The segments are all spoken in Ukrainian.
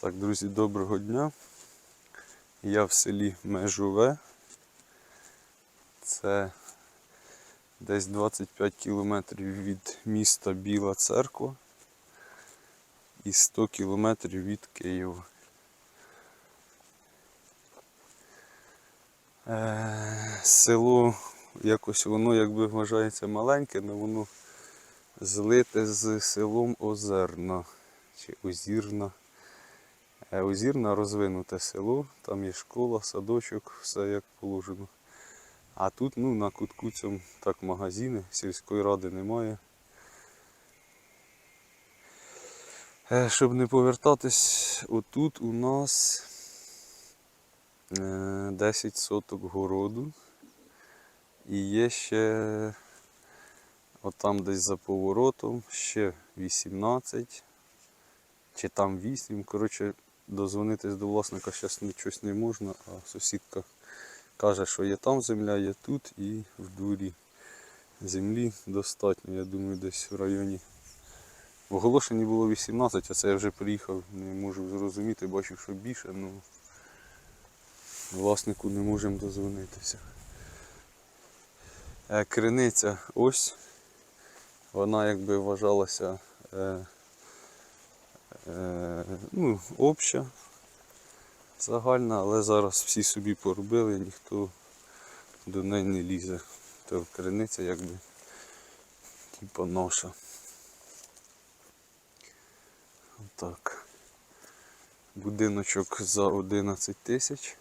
Так, друзі, доброго дня. Я в селі Межове. Це десь 25 кілометрів від міста Біла Церква і 100 кілометрів від Києва. Е, село якось воно якби вважається маленьке, але воно злите з селом Озерна чи Озірна. Е, Озірна розвинуте село, там є школа, садочок, все як положено. А тут ну, на кутку цьому так магазини, сільської ради немає. Е, Щоб не повертатись, отут у нас е, 10 соток городу. І є ще отам десь за поворотом ще 18 чи там 8. Коротше, дозвонитись до власника зараз нічось не можна, а сусідка каже, що є там земля, є тут і в дворі. Землі достатньо, я думаю, десь в районі. В оголошенні було 18, а це я вже приїхав, не можу зрозуміти, бачу, що більше, ну власнику не можемо дозвонитися. Е, Криниця ось. Вона якби вважалася е, ну, обща, загальна, але зараз всі собі поробили, ніхто до неї не лізе. То криниця якби типа наша. Так. Будиночок за 11 тисяч.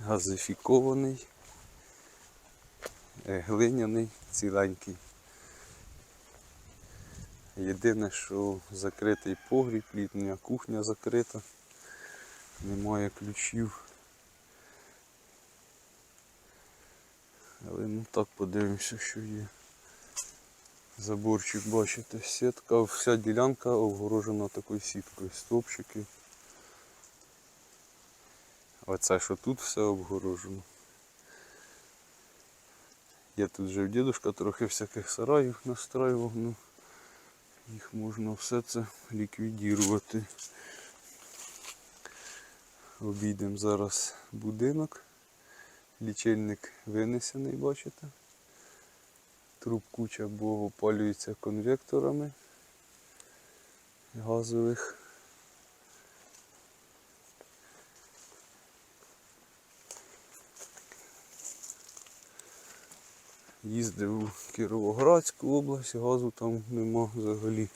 Газифікований. Е, глиняний, ціленький. Єдине, що закритий погріб, літня кухня закрита, немає ключів. Але ну так подивимося, що є. Заборчик, бачите, сітка, вся ділянка обгорожена такою сіткою, стовпчики. Оце що тут все обгорожено. Я тут жив дідушка, трохи всяких сараїв настраював, ну їх можна все це ліквідувати. Обійдемо зараз будинок. Лічильник винесений, бачите? Труб куча, бо опалюється конвекторами газових. Їздив у Кіровоградську область, газу там нема взагалі.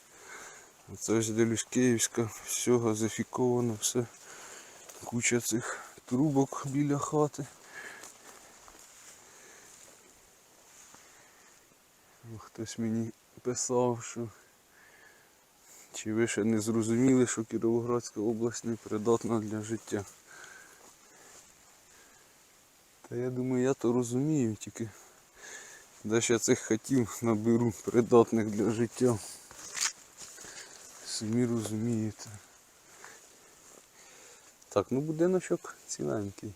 Оце ось дивлюсь Київська, все газифіковано, все. Куча цих трубок біля хати. Хтось мені писав, що чи ви ще не зрозуміли, що Кіровоградська область не придатна для життя. Та я думаю, я то розумію, тільки де я цих хатів наберу придатних для життя. Самі розумієте. Так, ну будиночок ціленький.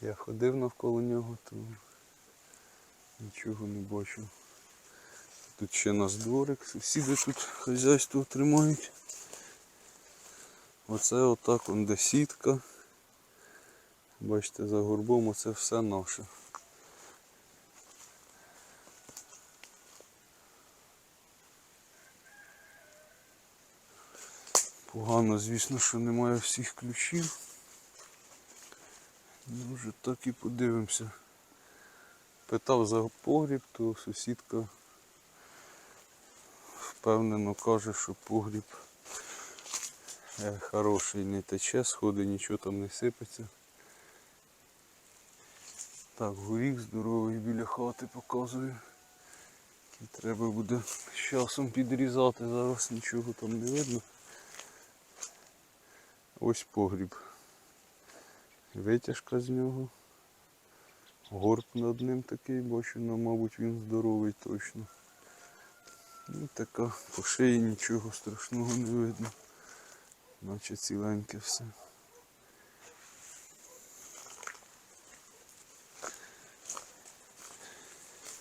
Я ходив навколо нього, то нічого не бачу. Тут ще нас дворик, сусіди тут хазяйство тримають. Оце отак он де сітка. Бачите, за горбом оце все наше. Погано, звісно, що немає всіх ключів. Ну, вже так і подивимося. Питав за погріб, то сусідка впевнено каже, що погріб е, хороший, не тече, сходи, нічого там не сипеться. Так, горіх здоровий біля хати показую. Треба буде з часом підрізати, зараз нічого там не видно. Ось погріб. Витяжка з нього. Горб над ним такий, бачу, ну, мабуть, він здоровий точно. Ну, така по шиї нічого страшного не видно. Наче ціленьке все.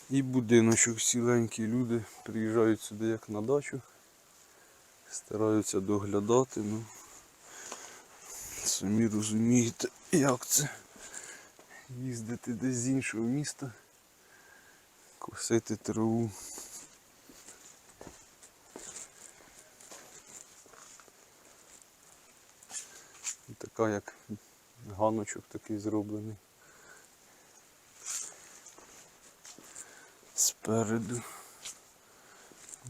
І будиночок ціленький. Люди приїжджають сюди як на дачу. Стараються доглядати, ну самі розумієте, як це їздити десь з іншого міста, косити траву. Така як ганочок такий зроблений. Спереду.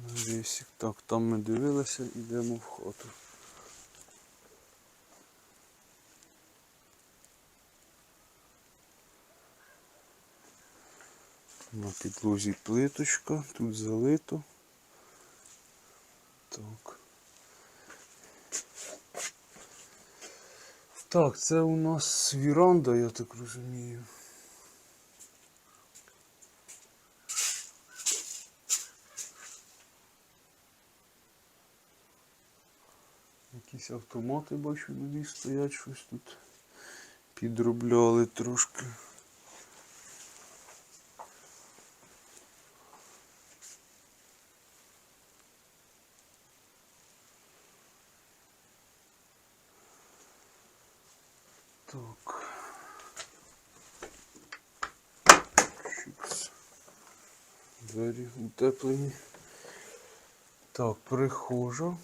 Навісик. Так, там ми дивилися, йдемо в хату. На підлозі плиточка, тут залито. Так. Так, це у нас віранда, я так розумію. Якісь автомати бачу нові стоять, щось тут підробляли трошки. Двері утеплені. Так, прихожа.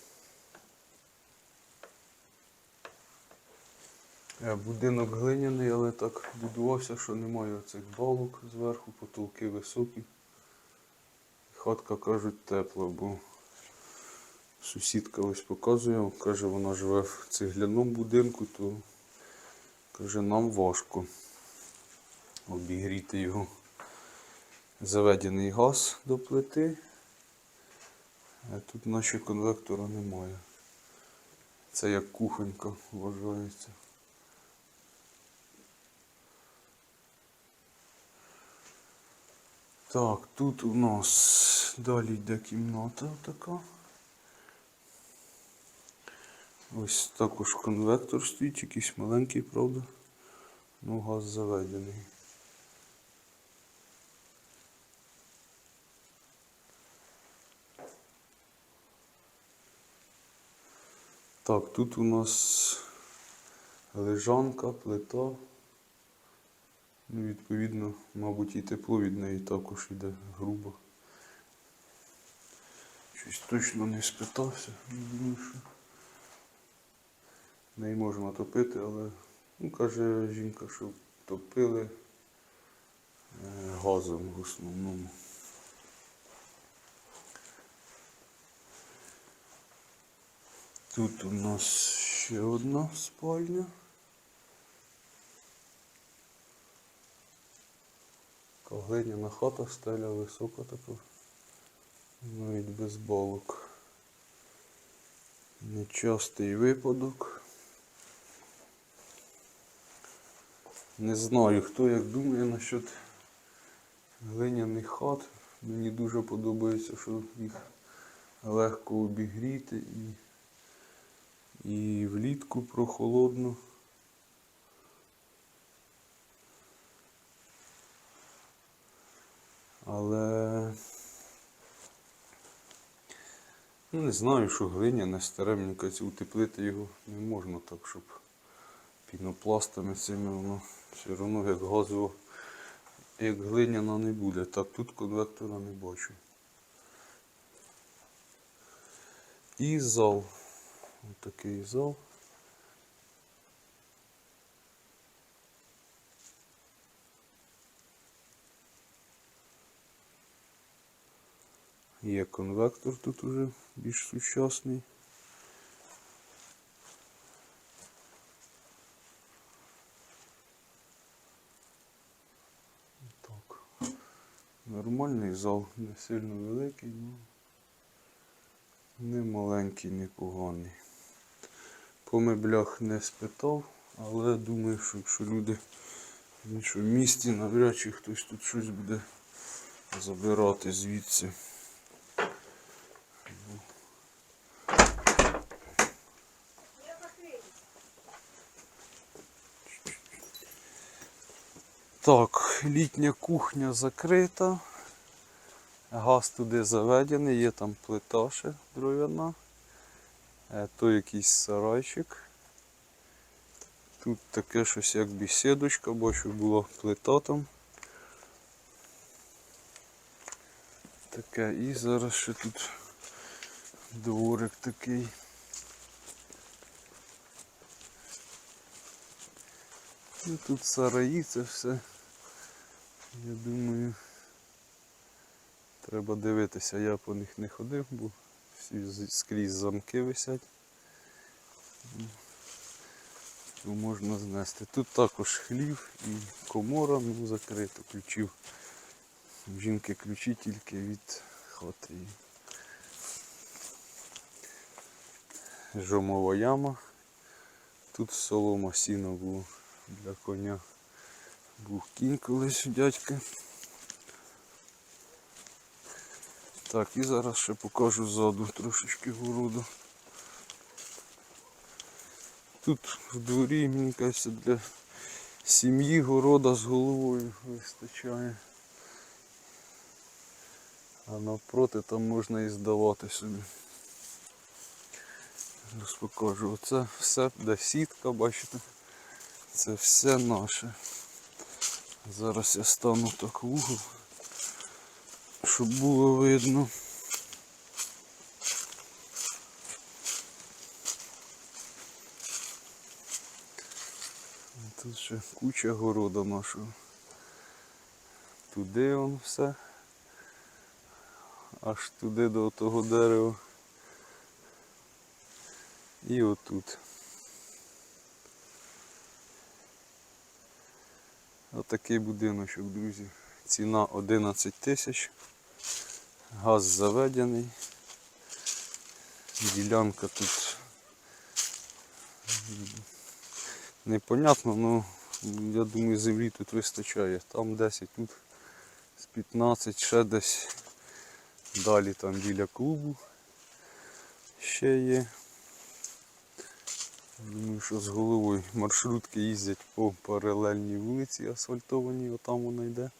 Е, Будинок глиняний, але так будувався, що немає оцих балок зверху, потолки високі. Хатка, кажуть, тепла, бо сусідка ось показує, каже, вона живе в цегляному будинку, то каже, нам важко обігріти його. Заведений газ до плити, а тут наче конвектора немає. Це як кухонька вважається. Так, тут у нас далі йде кімната така. Ось також конвектор стоїть, якийсь маленький, правда? Ну, газ заведений. Так, тут у нас лежанка, плита. Ну, відповідно, мабуть, і тепло від неї також йде грубо. Щось точно не спитався, не думаю, що неї можна топити, але ну, каже жінка, що топили е, газом в основному. Тут у нас ще одна спальня. Глиняна хата, стеля висока така. Навіть без балок. Нечастий випадок. Не знаю, хто як думає насчет глиняних хат. Мені дуже подобається, що їх легко обігріти і, і влітку прохолодно. Але ну, не знаю, що глиняне старе, мені утеплити його не можна так, щоб пінопластами цими воно все одно як газово, як глиняна не буде. Так тут конвектора не бачу. І зал. Ось такий зал. Є конвектор тут уже більш сучасний. Так. Нормальний зал, не сильно великий, ну не маленький, не поганий. По меблях не спитав, але думаю, що якщо люди в іншому місті, навряд чи хтось тут щось буде забирати звідси. Так, літня кухня закрита. Газ туди заведений, є там плита ще дров'яна. Е, То якийсь сарайчик. Тут таке щось як бесідочка, бачу була плита там. Таке і зараз ще тут дворик такий. Ну, тут сараї, це все. Я думаю, треба дивитися, я по них не ходив, бо скрізь замки висять. Ну, можна знести. Тут також хлів і комора, ну закрито, ключів. Жінки ключі тільки від хати. Жомова яма. Тут солома сіно було для коня. Був кінь колись у дядька. Так, і зараз ще покажу ззаду трошечки городу. Тут в дворі, мені кажеться, для сім'ї города з головою вистачає. А навпроти там можна і здавати собі. Зараз покажу. Оце все, де сітка, бачите? Це все наше. Зараз я стану так в угол, щоб було видно. Тут ще куча города нашого. Туди он все. Аж туди до того дерева. І отут. Отакий будиночок, друзі. Ціна 11 тисяч. Газ заведений. Ділянка тут непонятно, ну я думаю землі тут вистачає. Там 10, тут з 15, ще десь далі там біля клубу ще є. Думаю, що з головою маршрутки їздять по паралельній вулиці асфальтованій, отам вона йде.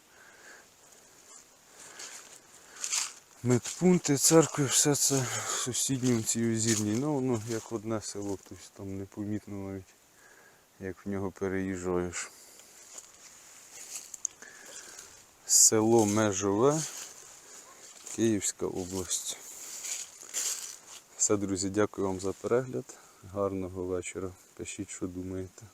Медпункти, церкви, все це в сусідньому цій озірній. Ну, воно як одне село, тобто там непомітно навіть, як в нього переїжджаєш. Село Межове, Київська область. Все, друзі, дякую вам за перегляд. Гарного вечора. Пишіть, що думаєте.